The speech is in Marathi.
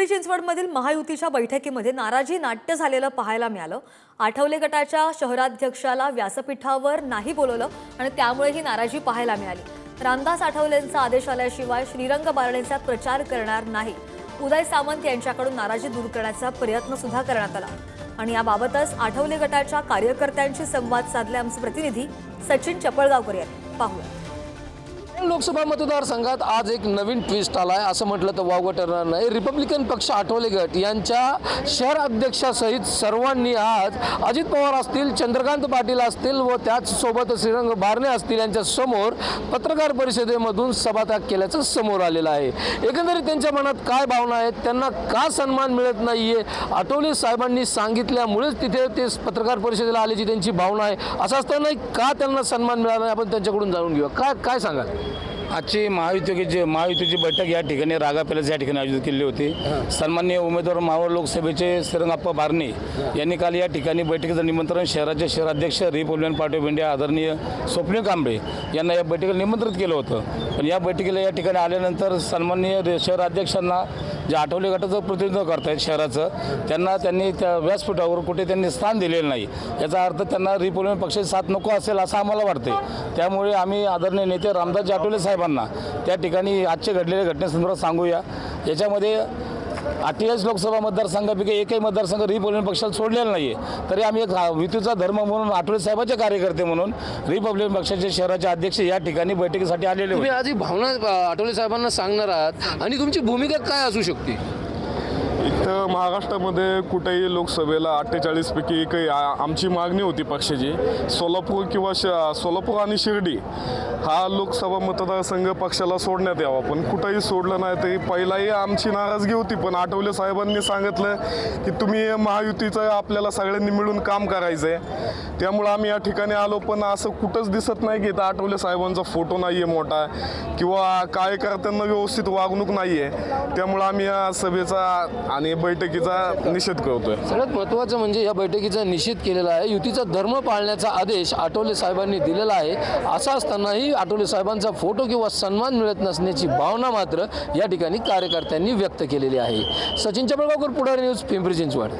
पिंपरी चिंचवडमधील महायुतीच्या बैठकीमध्ये नाराजी नाट्य झालेलं पाहायला मिळालं. आठवले गटाच्या शहराध्यक्षाला व्यासपीठावर नाही बोलवलं आणि त्यामुळे ही नाराजी पाहायला मिळाली. रामदास आठवलेंचा आदेश आल्याशिवाय श्रीरंग बारणेचा प्रचार करणार नाही. उदय सामंत यांच्याकडून नाराजी दूर करण्याचा प्रयत्न सुद्धा करण्यात आला. आणि याबाबतच आठवले गटाच्या कार्यकर्त्यांशी संवाद साधले आमचे प्रतिनिधी सचिन चपळगावकर यांनी. पाहूया. लोकसभा मतदारसंघात आज एक नवीन ट्विस्ट आला आहे असं म्हटलं तर वावगं ठरणार नाही. रिपब्लिकन पक्ष आठवले गट यांच्या शहर अध्यक्षासहित सर्वांनी आज अजित पवार असतील चंद्रकांत पाटील असतील व त्याचसोबत श्रीरंग बारणे असतील यांच्या समोर पत्रकार परिषदेमधून सभात्याग केल्याचं समोर आलेलं आहे. एकंदरीत त्यांच्या मनात काय भावना आहेत? त्यांना का सन्मान मिळत नाही आहे आठवले साहेबांनी सांगितल्यामुळेच तिथे ते पत्रकार परिषदेला आल्याची त्यांची भावना आहे. असं असताना का त्यांना सन्मान मिळाला नाही? आपण त्यांच्याकडून जाणून घेऊया. काय काय सांगाल? आजची महायुतीची महायुतीची बैठक या ठिकाणी रागा पॅलेस या ठिकाणी आयोजित केली होती. सन्माननीय उमेदवार मावळ लोकसभेचे श्रीरंगाप्पा बारणे यांनी काल या ठिकाणी बैठकीचं निमंत्रण शहराचे शहराध्यक्ष रिपब्लिकन पार्टी ऑफ इंडिया आदरणीय स्वप्नील कांबळे यांना या बैठकीला निमंत्रित केलं होतं. पण या बैठकीला या ठिकाणी आल्यानंतर सन्माननीय रे- शहराध्यक्षांना जे आठवले गटाचं प्रतिनिधित्व करतायत शहराचं त्यांना त्यांनी त्या व्यासपीठावर कुठे त्यांनी स्थान दिलेलं नाही. याचा अर्थ त्यांना रिपब्लिकन पक्षाची साथ नको असेल असं आम्हाला वाटते त्यामुळे आम्ही आदरणीय नेते रामदास आठवले साहेबांना त्या ठिकाणी आजचे घडलेल्या घटनेसंदर्भात सांगूया. याच्यामध्ये अठ्ठेचाळीस लोकसभा मतदारसंघापैकी एकही मतदारसंघ रिपब्लिकन पक्षाला सोडलेला नाही आहे तरी आम्ही एक युतीचा धर्म म्हणून आठवले साहेबाचे कार्यकर्ते म्हणून रिपब्लिकन पक्षाचे शहराचे अध्यक्ष या ठिकाणी बैठकीसाठी आलेले तुम्ही आज आधी भावना अ, आठवले साहेबांना सांगणार आहात. आणि तुमची भूमिका काय असू शकते? इथं महाराष्ट्रामध्ये कुठेही लोकसभेला अठ्ठेचाळीसपैकी काही आमची मागणी होती पक्षाची सोलापूर किंवा श सोलापूर आणि शिर्डी हा लोकसभा मतदारसंघ पक्षाला सोडण्यात यावा. पण कुठंही सोडलं नाही तरी पहिलाही आमची नाराजगी होती. पण आठवले साहेबांनी सांगितलं की तुम्ही महायुतीचं आपल्याला सगळ्यांनी मिळून काम करायचं आहे त्यामुळं आम्ही या ठिकाणी आलो पण असं कुठंच दिसत नाही की इथं आठवले साहेबांचा फोटो नाही आहे मोठा किंवा कार्यकर्त्यांना व्यवस्थित वागणूक नाही आहे त्यामुळं आम्ही या सभेचा आणि बैठकीचा निषेध करतोय. सगळ्यात महत्त्वाचं म्हणजे या बैठकीचा निषेध केलेला आहे. युतीचा धर्म पाळण्याचा आदेश आठवले साहेबांनी दिलेला आहे. असा असतानाही आठवले साहेबांचा फोटो किंवा सन्मान मिळत नसण्याची भावना मात्र या ठिकाणी कार्यकर्त्यांनी व्यक्त केलेली आहे. सचिन चपळगावकर पुढारी न्यूज पिंपरी चिंचवड.